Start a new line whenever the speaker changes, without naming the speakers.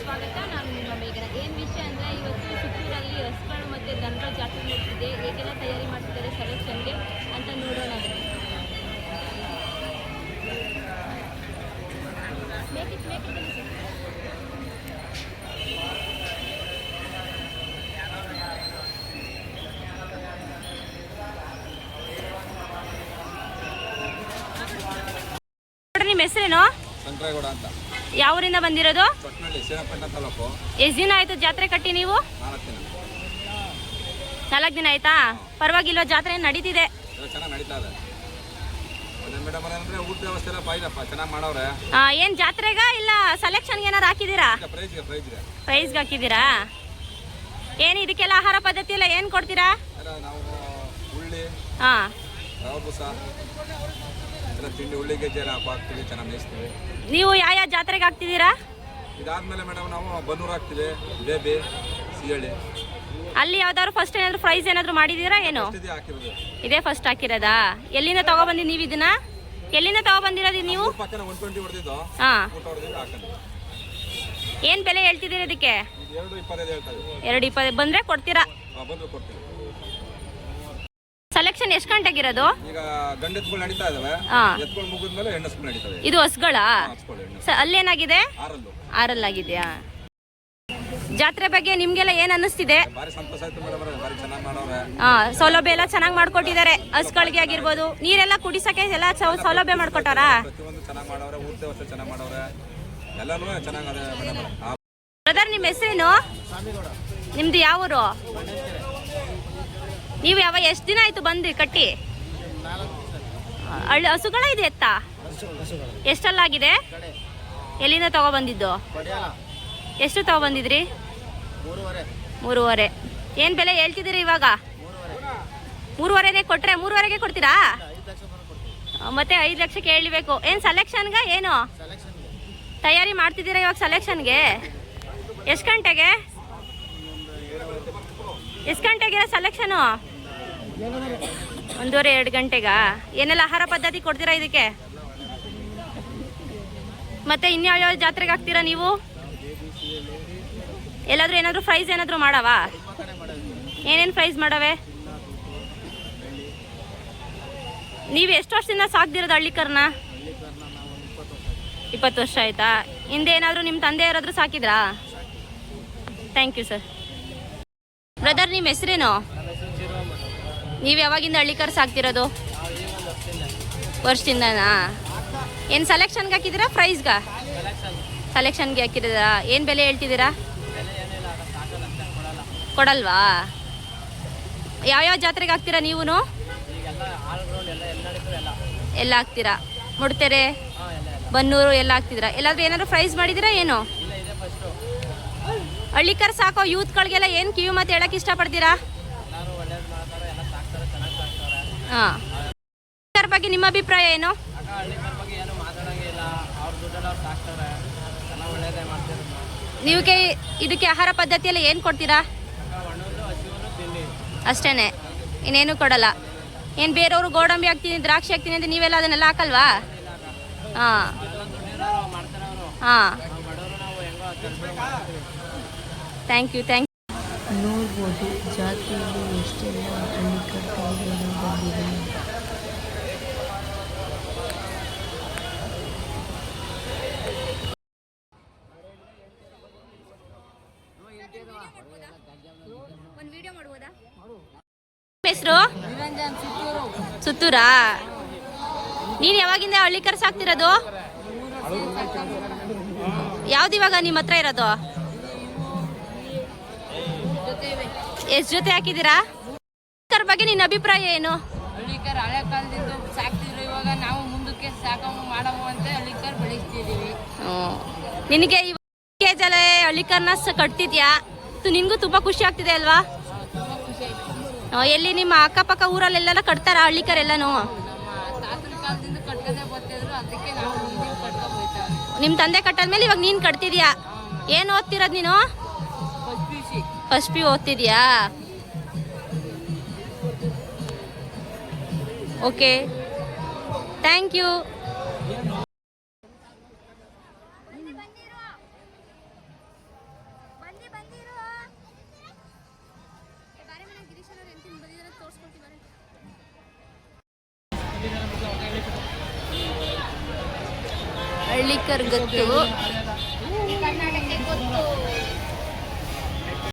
ಸ್ವಾಗತ. ನಾನು ನಿಮ್ಮ ಮೇಘನ. ಏನು ವಿಷಯ ಅಂದರೆ ಇವತ್ತು ಸುತ್ತೂರಲ್ಲಿ ರಸ್ಗಳು ಮತ್ತು ದನಗಳ ಜಾತ್ರೆ ನಡೆಸಿದೆ ಹೇಗೆಲ್ಲ ತಯಾರಿ ಮಾಡ್ತಿದ್ದಾರೆ ಸೆಲೆಕ್ಷನ್ಗೆ ಅಂತ ನೋಡೋಣ. ನಿಮ್ಮ ಹೆಸರೇನು?
ಅಂತ.
ಯಾವ ಊರಿಂದ ಬಂದಿರೋದು ಎಷ್ಟು ದಿನ ಆಯ್ತು ಜಾತ್ರೆ ಕಟ್ಟಿ ನೀವು?
ನಾಲ್ಕು ದಿನ.
ಆಯ್ತಾ? ಪರವಾಗಿಲ್ವ ಜಾತ್ರೆ ನಡೀತಿದೆ. ಏನ್ ಜಾತ್ರೆಗ ಇಲ್ಲ ಸೆಲೆಕ್ಷನ್ಗೆ ಏನಾರು ಹಾಕಿದ್ದೀರಾ?
ಪ್ರೈಸ್ ಪ್ರೈಸ್ಗೆ
ಹಾಕಿದ್ದೀರಾ? ಏನು ಇದಕ್ಕೆಲ್ಲ ಆಹಾರ ಪದ್ಧತಿ ಎಲ್ಲ ಏನು ಕೊಡ್ತೀರಾ? ಹಾಂ.
ರವೆ ತಿಂಡಿ ಉಳ್ಳಿ ಗೆಜ್ಜೆ ಎಲ್ಲ ಹಾಕು ಹಾಕ್ತೀವಿ ಚೆನ್ನಾಗಿ ಮೇಯಿಸ್ತೀವಿ.
ನೀವು ಯಾವ ಯಾವ ಜಾತ್ರೆಗೆ ಹಾಕ್ತಿದ್ದೀರಾ
ಇದಾದ್ಮೇಲೆ ಮೇಡಮ್ ನಾವು ಬನ್ನೂರು ಹಾಕ್ತೀವಿ ಬೇಬಿ ಸಿಹಳ್ಳಿ
ಅಲ್ಲಿ ಯಾವ್ದಾದ್ರು ಫಸ್ಟ್ ಏನಾದ್ರು ಪ್ರೈಸ್ ಏನಾದ್ರು ಮಾಡಿದೀರಾ ಏನು?
ಅಷ್ಟಿದೆ ಹಾಕಿರೋದು.
ಇದೇ ಫಸ್ಟ್ ಹಾಕಿರೋದಾ? ಎಲ್ಲಿಂದ ತಗೊಬಂದಿ ನೀವು ಇದನ್ನ? ಎಲ್ಲಿಂದ ತಗೊಬಂದಿರೋದು ನೀವು?
ಏನ್ ಪಕ್ಕನ ಒನ್ ಟ್ವೆಂಟಿ ಹೊಡೆದಿದ್ದು.
ಹಾಂ.
ಊಟ ಹೊಡೆದಿದ್ದು ಹಾಕೊಂಡು.
ಏನು ಬೆಲೆ ಹೇಳ್ತಿದ್ದೀರಾ ಇದಕ್ಕೆ?
ಇದು ಎರಡು ಇಪ್ಪತ್ತೈದು ಬಂದ್ರೆ ಇದ್ದೀವಿ
ಎರಡು ಇಪ್ಪತ್ತು ಬಂದರೆ ಕೊಡ್ತೀರಾ?
ಬಂದು ಕೊಡ್ತೀವಿ
ಸೆಲೆಕ್ಷನ್ ಎಷ್ಟು ಗಂಟೆಗಿರೋದು?
ಈಗ ನಡೀತಾ ಇದಾವೆ.
ಹಾಂ.
ಮುಗಿದ್ಮೇಲೆ ನಡೀತವೆ
ಇದು ಹಸ್ಗಳಾ?
ಹಚ್ಕೊಳ್ಳಿ ಹೆಣ್ಣು
ಸ ಅಲ್ಲೇನಾಗಿದೆ
ಆರಲ್ಲು.
ಆಗಿದೆಯಾ ಜಾತ್ರೆ ಬಗ್ಗೆ ನಿಮ್ಗೆಲ್ಲ ಏನ್ ಅನ್ನಿಸ್ತಿದೆ?
ಭಾರಿ ಸಂತೋಷ ಆಯ್ತು ಮೇಡಮ್ ಭಾರಿ ಚೆನ್ನಾಗಿ ಮಾಡವ್ರೆ
ಆ, ಸೌಲಭ್ಯ ಎಲ್ಲ ಚೆನ್ನಾಗಿ ಮಾಡ್ಕೊಟ್ಟಿದ್ದಾರೆ. ಹಸ್ಗಳಿಗೆ ಆಗಿರ್ಬೋದು. ನೀರೆಲ್ಲ ಕುಡಿಸಕ್ಕೆ ಎಲ್ಲ ಸೌ- ಸೌಲಭ್ಯ ಮಾಡ್ಕೊಟ್ಟಾರಾ
ಪ್ರತಿಯೊಂದು ಚೆನ್ನಾಗಿ ಮಾಡವ್ರೆ ಊಟ ವ್ಯವಸ್ಥೆ ಚೆನ್ನಾಗಿ ಮಾಡವ್ರೆ ಎಲ್ಲನೂ ಚೆನ್ನಾಗಿ ಅದೇ ಮೇಡಮ್
ಬ್ರದರ್ ನಿಮ್ಮ ಹೆಸರೇನು? ನಿಮ್ದು ಯಾವ ಊರು? ನೀವು ಯಾವ ಎಷ್ಟು ದಿನ ಆಯ್ತು ಬಂದ್ರಿ ಕಟ್ಟಿ? ಹಳ್ಳಿ ಹಸುಗಳ ಇದೆ ಎತ್ತ? ಎಷ್ಟಲ್ಲಾಗಿದೆ? ಎಲ್ಲಿಂದ ತಗೊಬಂದಿದ್ದು ಎಷ್ಟು ತಗೊಬಂದಿದ್ರಿ ಮೂರುವರೆ. ಏನು ಬೆಲೆ ಹೇಳ್ತಿದ್ದೀರಿ ಇವಾಗ? ಮೂರುವರೆನೇ ಕೊಟ್ರೆ ಮೂರುವರೆಗೆ ಕೊಡ್ತೀರಾ? ಮತ್ತೆ ಐದು ಲಕ್ಷಕ್ಕೆ ಹೇಳಬೇಕು. ಏನು ಸೆಲೆಕ್ಷನ್ಗ? ಏನು? ತಯಾರಿ ಮಾಡ್ತಿದ್ದೀರಾ ಇವಾಗ ಸೆಲೆಕ್ಷನ್ಗೆ? ಎಷ್ಟು ಗಂಟೆಗೆ? ಎಷ್ಟು ಗಂಟೆಗೆ ಸೆಲೆಕ್ಷನು? ಒಂದೂವರೆ, ಎರಡು ಗಂಟೆಗಾ? ಏನೆಲ್ಲ ಆಹಾರ ಪದ್ಧತಿ ಕೊಡ್ತೀರಾ ಇದಕ್ಕೆ? ಮತ್ತೆ ಇನ್ಯಾವ್ಯಾವ ಜಾತ್ರೆಗೆ ಹಾಕ್ತೀರಾ ನೀವು? ಎಲ್ಲಾದ್ರೂ ಏನಾದರೂ ಫ್ರೈಸ್ ಏನಾದರೂ ಮಾಡವಾ? ಏನೇನು ಫ್ರೈಸ್ ಮಾಡವೆ? ನೀವು ಎಷ್ಟು ವರ್ಷದಿಂದ ಸಾಕ್ದಿರೋದು ಹಳ್ಳಿಕರ್ನ? ಇಪ್ಪತ್ತು ವರ್ಷ ಆಯ್ತಾ? ಹಿಂದೆ ಏನಾದರೂ ನಿಮ್ಮ ತಂದೆ ಯಾರಾದರೂ ಸಾಕಿದ್ರಾ? ಥ್ಯಾಂಕ್ ಯು ಸರ್ ಬ್ರದರ್ ನಿಮ್ಮ ಹೆಸರೇನು? ನೀವು ಯಾವಾಗಿಂದ ಹಳ್ಳಿಕರ್ ಸಾಕ್ತಿರೋದು ವರ್ಷದಿಂದನಾ? ಏನು ಸೆಲೆಕ್ಷನ್ಗೆ ಹಾಕಿದ್ದೀರಾ ಪ್ರೈಸ್ಗಾ ಸೆಲೆಕ್ಷನ್ಗೆ ಹಾಕಿದ್ದೀರಾ? ಏನು ಬೆಲೆ ಹೇಳ್ತಿದ್ದೀರಾ? ಕೊಡಲ್ವಾ? ಯಾವ್ಯಾವ ಜಾತ್ರೆಗೆ ಹಾಕ್ತೀರಾ ನೀವು ಎಲ್ಲ ಹಾಕ್ತೀರಾ? ಮುಡ್ತೆರೆ, ಬನ್ನೂರು ಎಲ್ಲ ಹಾಕ್ತಿದ್ದೀರಾ ಎಲ್ಲಾದ್ರೂ ಏನಾದರೂ ಪ್ರೈಸ್ ಮಾಡಿದ್ದೀರಾ ಏನು? ಹಳ್ಳಿಕರ್ ಸಾಕೋ ಯೂತ್ಗಳಿಗೆಲ್ಲ ಏನು ಕಿವಿ ಮಾತು ಹೇಳಕ್ ಇಷ್ಟಪಡ್ತೀರಾ? ಹಾಂ. ಸರ್, ಬಗ್ಗೆ ನಿಮ್ಮ ಅಭಿಪ್ರಾಯ ಏನು? ನಿಮಗೆ ಇದಕ್ಕೆ ಆಹಾರ ಪದ್ಧತಿಯಲ್ಲಿ ಏನು ಕೊಡ್ತೀರಾ? ಅಷ್ಟೇನೆ. ಇನ್ನೇನು ಕೊಡಲ್ಲ. ಏನು ಬೇರೆಯವರು ಗೋಡಂಬಿ ಹಾಕ್ತೀನಿ, ದ್ರಾಕ್ಷಿ ಹಾಕ್ತೀನಿ ಅಂತ ನೀವೆಲ್ಲ ಅದನ್ನೆಲ್ಲ ಹಾಕಲ್ವಾ? ಹಾಂ. ಹಾಂ. ಥ್ಯಾಂಕ್ ಯು ಥ್ಯಾಂಕ್
ನೋಡ್ಬೋದು. ಜಾತ್ರೆಯಲ್ಲಿ ಎಷ್ಟೆಲ್ಲ ಹಳ್ಳಿ ಕಟ್ಟಡಗಳು ಬಂದಿದೆ
ಹೆಸರು? ಸುತ್ತೂರಾ. ನೀನು ಯಾವಾಗಿಂದ ಹಳ್ಳಿ ಕರ್ಸಾಕ್ತಿರೋದು ಯಾವ್ದಿವಾಗ ನಿಮ್ಮ ಹತ್ರ ಇರೋದು? ಎಷ್ಟು ಜೊತೆ ಹಾಕಿದ್ದೀರಾ? ಹಳ್ಳಿಕರ್ ಬಗ್ಗೆ ನಿನ್ನ ಅಭಿಪ್ರಾಯ ಏನು?
ಹಳ್ಳಿಕರ್ ಹಳೆ ಕಾಲದಿಂದ ಸಾಕ್ತಿದ್ರು ಇವಾಗ ನಾವು ಮುಂದಕ್ಕೆ ಸಾಕವು ಮಾಡವು ಅಂತ ಹಳ್ಳಿಕರ್ ಬೆಳೆಸ್ತಿದೀವಿ.
ನಿನಗೆ ಕೇಜಲ್ಲ ಹಳ್ಳಿಕರ್ನ ಸ ಕಟ್ತಿದ್ಯಾ? ನಿನಗೂ ತುಂಬ ಖುಷಿ ಆಗ್ತಿದೆ ಅಲ್ವಾ? ಎಲ್ಲಿ ನಿಮ್ಮ ಅಕ್ಕಪಕ್ಕ ಊರಲ್ಲೆಲ್ಲ ಕಟ್ತಾರ ಹಳ್ಳಿಕರ್ ಎಲ್ಲಾನು
ನಮ್ಮ
ತಂದೆ ಕಟ್ಟದ್ಮೇಲೆ ಇವಾಗ ನೀನು ಕಟ್ತಿದ್ಯಾ? ಏನು ಓದ್ತಿರೋದು ನೀನು?
ಫಸ್ಟ್ ಪಿ
ಓದ್ತಿದ್ಯಾ ಓಕೆ ಥ್ಯಾಂಕ್ ಯು
ಹಳ್ಳಿಕರ್
ಗೊತ್ತು.